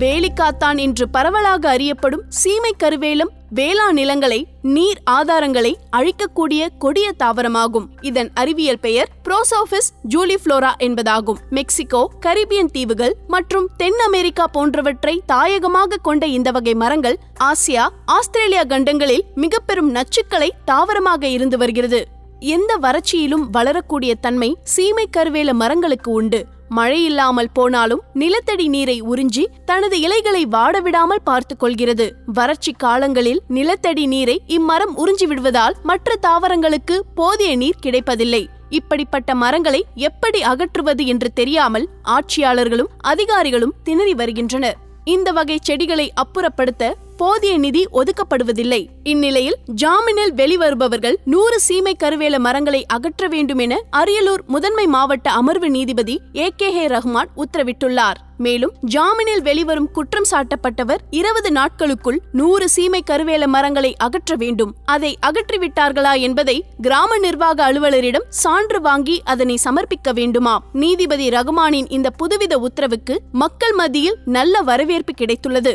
வேலிக்காத்தான் என்று பரவலாக அறியப்படும் சீமை கருவேலம் வேளாண் நிலங்களை நீர் ஆதாரங்களை அழிக்கக்கூடிய கொடிய தாவரமாகும். இதன் அறிவியல் பெயர் புரோசோபிஸ் ஜூலிஃப்ளோரா என்பதாகும். மெக்சிகோ கரிபியன் தீவுகள் மற்றும் தென் அமெரிக்கா போன்றவற்றை தாயகமாக கொண்ட இந்த வகை மரங்கள் ஆசியா ஆஸ்திரேலியா கண்டங்களில் மிக பெரும் நச்சுக்களை தாவரமாக இருந்து வருகிறது. எந்த வறட்சியிலும் வளரக்கூடிய தன்மை சீமை கருவேல மரங்களுக்கு உண்டு. மழை இல்லாமல் போனாலும் நிலத்தடி நீரை உறிஞ்சி தனது இலைகளை வாடவிடாமல் பார்த்து கொள்கிறது. வறட்சி காலங்களில் நிலத்தடி நீரை இம்மரம் உறிஞ்சி விடுவதால் மற்ற தாவரங்களுக்கு போதிய நீர் கிடைப்பதில்லை. இப்படிப்பட்ட மரங்களை எப்படி அகற்றுவது என்று தெரியாமல் ஆட்சியாளர்களும் அதிகாரிகளும் திணறி வருகின்றனர். இந்த வகை செடிகளை அப்புறப்படுத்த போதிய நிதி ஒதுக்கப்படுவதில்லை. இந்நிலையில் ஜாமீனில் வெளிவருபவர்கள் நூறு சீமை கருவேல மரங்களை அகற்ற வேண்டும் என அரியலூர் முதன்மை மாவட்ட அமர்வு நீதிபதி ஏ கே ஹே ரஹ்மான் உத்தரவிட்டுள்ளார். மேலும் ஜாமீனில் வெளிவரும் குற்றம் சாட்டப்பட்டவர் இருபது நாட்களுக்குள் நூறு சீமை கருவேல மரங்களை அகற்ற வேண்டும். அதை அகற்றிவிட்டார்களா என்பதை கிராம நிர்வாக அலுவலரிடம் சான்று வாங்கி அதனை சமர்ப்பிக்க வேண்டுமா நீதிபதி ரகுமானின் இந்த புதுவித உத்தரவுக்கு மக்கள் மத்தியில் நல்ல வரவேற்பு கிடைத்துள்ளது.